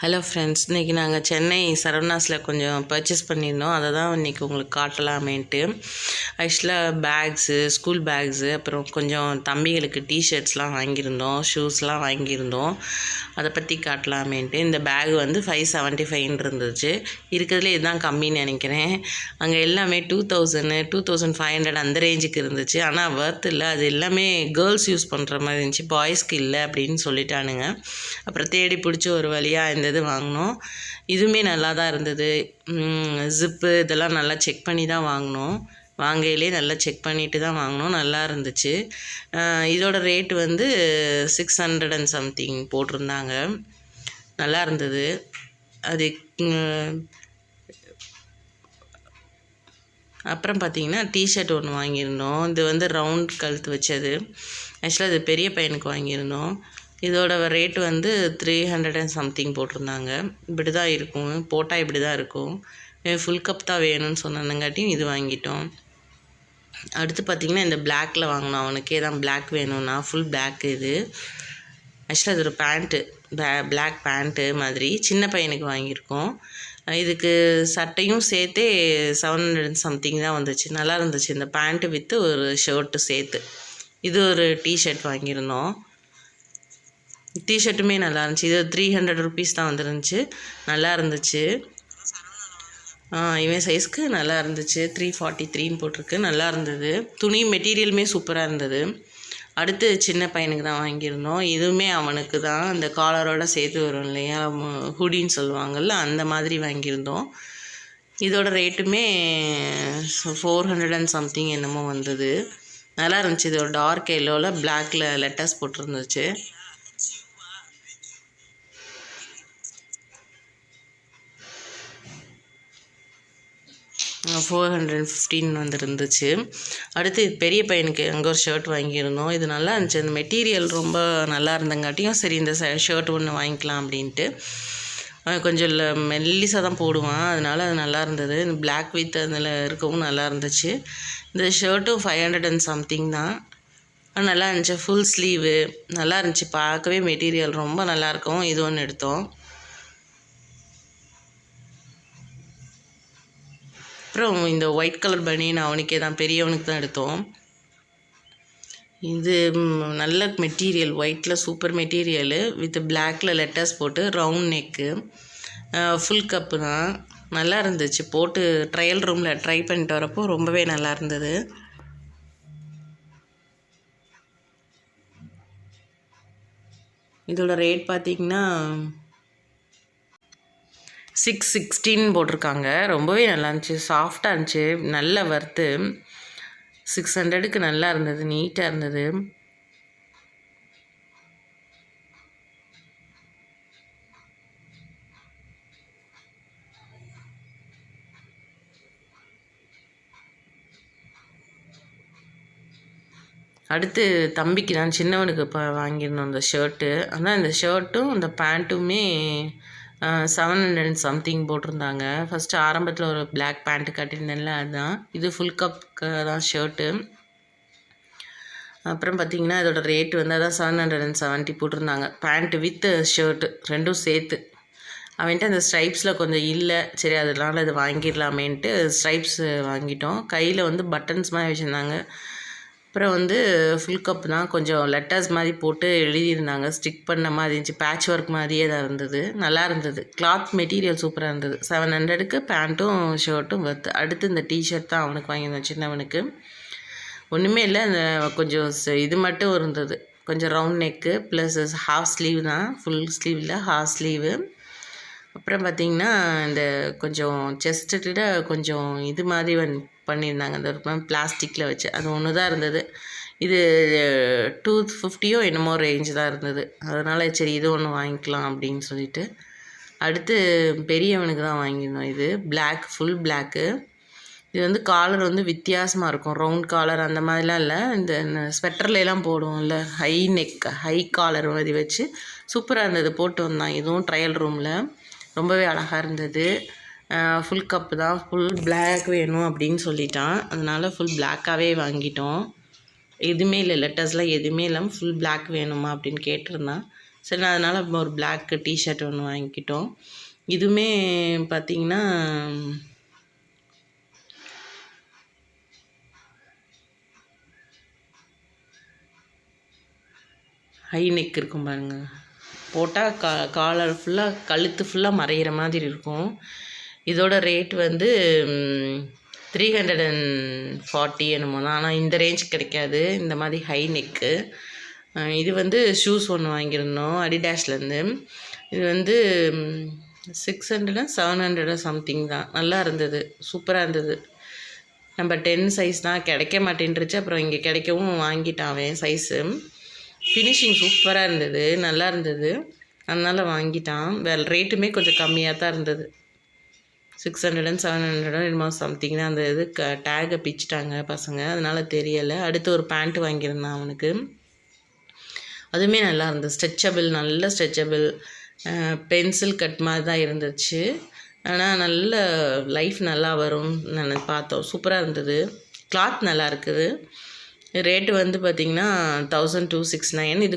Hello friends இன்றைக்கி நாங்கள் சென்னை சரவணாஸில் கொஞ்சம் பர்ச்சேஸ் பண்ணியிருந்தோம். அதை தான் இன்றைக்கி உங்களுக்கு காட்டலாமேன்ட்டு. ஆக்சுவலாக பேக்ஸு ஸ்கூல் பேக்ஸு அப்புறம் கொஞ்சம் தம்பிகளுக்கு டிஷர்ட்ஸ்லாம் வாங்கியிருந்தோம் ஷூஸ்லாம் வாங்கியிருந்தோம். அதை பற்றி காட்டலாமேன்ட்டு. இந்த பேக் வந்து ஃபைவ் செவன்ட்டி ஃபைவ்னு இருந்துச்சு. இருக்கிறதுல இதுதான் கம்மின்னு நினைக்கிறேன். அங்கே எல்லாமே two thousand two thousand five hundred அந்த ரேஞ்சுக்கு இருந்துச்சு. ஆனால் ஒர்த் இல்லை. அது எல்லாமே கேர்ள்ஸ் யூஸ் பண்ணுற மாதிரி இருந்துச்சு. பாய்ஸ்க்கு இல்லை அப்படின்னு சொல்லிட்டானுங்க. அப்புறம் தேடி பிடிச்சி ஒரு வழியாக இந்த இது வாங்கினோம். இதுவுமே நல்லா தான் இருந்தது ஜிப்பு இதெல்லாம் நல்லா செக் பண்ணி தான் வாங்கினோம். வாங்கையிலே நல்லா செக் பண்ணிட்டு தான் வாங்கினோம். நல்லா இருந்துச்சு. இதோட ரேட் வந்து சிக்ஸ் ஹண்ட்ரட் அண்ட் சம்திங் போட்டிருந்தாங்க. நல்லா இருந்தது. அது அப்புறம் பார்த்தீங்கன்னா டிஷர்ட் ஒன்று வாங்கியிருந்தோம். இது வந்து ரவுண்ட் கழுத்து வச்சது. ஆக்சுவலாக இது பெரிய பையனுக்கு வாங்கியிருந்தோம். இதோட ரேட் வந்து த்ரீ ஹண்ட்ரட் அண்ட் சம்திங் போட்டிருந்தாங்க. இப்படி தான் இருக்கும். போட்டால் இப்படி தான் இருக்கும். ஃபுல் கப் தான் வேணும்னு சொன்னங்காட்டியும் இது வாங்கிட்டோம். அடுத்து பார்த்திங்கன்னா இந்த பிளாக்கில் வாங்கினோம் அவனுக்கே தான் பிளாக் வேணும்னா ஃபுல் பிளாக் இது. ஆக்சுவலாக இது ஒரு பேண்ட்டு பிளாக் பேண்ட்டு மாதிரி. சின்ன பையனுக்கு வாங்கியிருக்கோம். இதுக்கு சட்டையும் சேர்த்தே செவன் ஹண்ட்ரட் சம்திங் தான் வந்துச்சு. நல்லா இருந்துச்சு. இந்த பேண்ட்டு வித்து ஒரு ஷர்ட்டு சேர்த்து. இது ஒரு டிஷர்ட் வாங்கியிருந்தோம். டிஷர்ட்டுமே நல்லா இருந்துச்சு. இது த்ரீ ஹண்ட்ரட் ருபீஸ் தான் வந்துருந்துச்சு. நல்லா இருந்துச்சு. இவன் சைஸ்க்கு நல்லா இருந்துச்சு. த்ரீ ஃபார்ட்டி த்ரீன்னு போட்டிருக்கு. நல்லா இருந்தது. துணி மெட்டீரியலுமே சூப்பராக இருந்தது. அடுத்து சின்ன பையனுக்கு தான் வாங்கியிருந்தோம். இதுவுமே அவனுக்கு தான். அந்த காலரோட சேர்த்து வரும் இல்லையா? ஹுடின்னு சொல்லுவாங்கள்ல அந்த மாதிரி வாங்கியிருந்தோம். இதோட ரேட்டுமே ஃபோர் ஹண்ட்ரட் அண்ட் சம்திங் என்னமோ வந்தது. நல்லா இருந்துச்சு. இது ஒரு டார்க் எல்லோவில் பிளாக்கில் லெட்டர்ஸ் போட்டிருந்துச்சு. ஃபோர் ஹண்ட்ரட் ஃபிஃப்டீன் வந்துருந்துச்சு. அடுத்து பெரிய பையனுக்கு அங்கே ஒரு ஷர்ட் வாங்கியிருந்தோம். இது நல்லா இருந்துச்சு. அந்த மெட்டீரியல் ரொம்ப நல்லா இருந்தங்காட்டியும் சரி இந்த ஷர்ட் ஒன்று வாங்கிக்கலாம் அப்படின்ட்டு. கொஞ்சம் இல்லை மெல்லிசாக தான் போடுவான். அதனால அது நல்லா இருந்தது. இந்த பிளாக் வித் அதில் இருக்கவும் நல்லா இருந்துச்சு. இந்த ஷர்ட்டும் ஃபைவ் ஹண்ட்ரட் அண்ட் சம்திங் தான். நல்லா இருந்துச்சு. ஃபுல் ஸ்லீவு நல்லா இருந்துச்சு. பார்க்கவே மெட்டீரியல் ரொம்ப நல்லாயிருக்கும் இது ஒன்று எடுத்தோம். அப்புறம் இந்த ஒயிட் கலர் பனியன் அவனுக்கே தான் பெரியவனுக்கு தான் எடுத்தோம். இது நல்ல மெட்டீரியல் ஒயிட்டில் சூப்பர் மெட்டீரியலு வித் பிளாக்ல லெட்டர்ஸ் போட்டு ரவுண்ட் நெக்கு ஃபுல் கப்பு தான். நல்லா இருந்துச்சு. போட்டு ட்ரையல் ரூமில் ட்ரை பண்ணிட்டு வரப்போ ரொம்பவே நல்லா இருந்தது. இதோட ரேட் பார்த்தீங்கன்னா சிக்ஸ் சிக்ஸ்டீன் போட்டிருக்காங்க. ரொம்பவே நல்லா இருந்துச்சு. சாஃப்டாக இருந்துச்சு. நல்ல வர்த்து சிக்ஸ் ஹண்ட்ரடுக்கு நல்லா இருந்தது. நீட்டாக இருந்தது. அடுத்து தம்பிக்கு நான் சின்னவனுக்கு இப்போ வாங்கியிருந்தோம் அந்த ஷர்ட்டு ஆனால் இந்த ஷர்ட்டும் அந்த பேண்ட்டுமே செவன் ஹண்ட்ரட் அண்ட் சம்திங் போட்டிருந்தாங்க. ஃபஸ்ட்டு ஆரம்பத்தில் ஒரு பிளாக் பேண்ட்டு கட்டியிருந்தேன்ல அதுதான். இது ஃபுல் கப்க்கு தான் ஷர்ட்டு அப்புறம் பார்த்தீங்கன்னா இதோட ரேட்டு வந்து அதான் செவன் ஹண்ட்ரட் அண்ட் செவன்ட்டி போட்டிருந்தாங்க. பேண்ட்டு வித் ஷர்ட்டு ரெண்டும் சேர்த்து. அவன்ட்டு அந்த ஸ்ட்ரைப்ஸில் கொஞ்சம் இல்லை. சரி அதனால இது வாங்கிடலாமேன்ட்டு ஸ்ட்ரைப்ஸ் வாங்கிட்டோம். கையில் வந்து பட்டன்ஸ் மாதிரி வச்சுருந்தாங்க. அப்புறம் வந்து ஃபுல் கப் தான். கொஞ்சம் லெட்டர்ஸ் மாதிரி போட்டு எழுதியிருந்தாங்க. ஸ்டிக் பண்ண மாதிரி இருந்துச்சு. பேட்ச் ஒர்க் மாதிரியே தான் இருந்தது. நல்லா இருந்தது. கிளாத் மெட்டீரியல் சூப்பராக இருந்தது. செவன் ஹண்ட்ரடுக்கு பேண்ட்டும் ஷர்ட்டும் வர்த்து அடுத்து இந்த டிஷர்ட் தான் அவனுக்கு வாங்கியிருந்தோம் சின்னவனுக்கு. ஒன்றுமே இல்லை. அந்த கொஞ்சம் இது மட்டும் இருந்தது. கொஞ்சம் round neck plus half sleeve தான். ஃபுல் ஸ்லீவ் இல்லை ஹாஃப் ஸ்லீவு அப்புறம் பார்த்தீங்கன்னா இந்த கொஞ்சம் செஸ்ட்டு கொஞ்சம் இது மாதிரி வந் பண்ணியிருந்தாங்க. அந்த ஒரு பிளாஸ்டிக்கில் வச்சு. அது ஒன்று தான் இருந்தது. இது டூ ஃபிஃப்டியோ என்னமோ ரேஞ்சு தான் இருந்தது. அதனால் சரி இது ஒன்று வாங்கிக்கலாம் அப்படின்னு சொல்லிட்டு. அடுத்து பெரியவனுக்கு தான் வாங்கியிருந்தோம் இது. பிளாக் ஃபுல் பிளாக்கு இது வந்து காலர் வந்து வித்தியாசமாக இருக்கும். ரவுண்ட் காலர் அந்த மாதிரிலாம் இல்லை. இந்த ஸ்வெட்டர்லாம் போடுவோம்ல. ஹை நெக் ஹை காலர் மாதிரி வச்சு. சூப்பராக இருந்தது. போட்டு வந்தான். இதுவும் ட்ரையல் ரூமில் ரொம்பவே அழகாக இருந்தது. ஃபுல் கப்பு தான். ஃபுல் பிளாக் வேணும் அப்படின்னு சொல்லிட்டான். அதனால் ஃபுல் பிளாக்காகவே வாங்கிட்டோம். எதுவுமே இல்லை. லெட்டர்ஸ்லாம் எதுவுமே இல்லாமல் ஃபுல் பிளாக் வேணுமா அப்படின்னு கேட்டிருந்தான். சரி நான் அதனால் ஒரு பிளாக் டிஷர்ட் ஒன்று வாங்கிக்கிட்டோம். இதுவுமே பார்த்திங்கன்னா ஹை நெக் இருக்கும் பாருங்க. போட்டால் கா காலர் ஃபுல்லாக கழுத்து ஃபுல்லாக மறையிற மாதிரி இருக்கும். இதோட ரேட் வந்து த்ரீ ஹண்ட்ரட் அண்ட் ஃபார்ட்டி என்னமோ தான். ஆனால் இந்த ரேஞ்ச் கிடைக்காது. இந்த மாதிரி ஹை நெக்கு இது வந்து ஷூஸ் ஒன்று வாங்கியிருந்தோம் அடிடாஷ்லேருந்து இது வந்து சிக்ஸ் ஹண்ட்ரடா செவன் ஹண்ட்ரடா சம்திங் தான். நல்லா இருந்தது. சூப்பராக இருந்தது. நம்ம டென் சைஸ் தான். கிடைக்க மாட்டேன்ருச்சு அப்புறம் இங்கே கிடைக்கவும் வாங்கிட்டான் அவன் சைஸு ஃபினிஷிங் சூப்பராக இருந்தது. நல்லா இருந்தது. அதனால் வாங்கிட்டான். வேறு ரேட்டுமே கொஞ்சம் கம்மியாக தான் இருந்தது. Six hundred and seven hundred என்னமோ சம்திங் அந்த இது க டேகை பிச்சிட்டாங்க பசங்க. அதனால் தெரியலை. அடுத்து ஒரு பேண்ட்டு வாங்கியிருந்தான் அவனுக்கு. அதுவுமே நல்லா இருந்தது. ஸ்ட்ரெச்சபிள் நல்ல ஸ்ட்ரெச்சபிள் பென்சில் கட் மாதிரி தான் இருந்துச்சு. ஆனால் நல்ல லைஃப் நல்லா வரும் நான் பார்த்தோம். சூப்பராக இருந்தது. கிளாத் நல்லா இருக்குது. ரேட்டு வந்து பார்த்திங்கன்னா தௌசண்ட் டூ சிக்ஸ் நைன் இது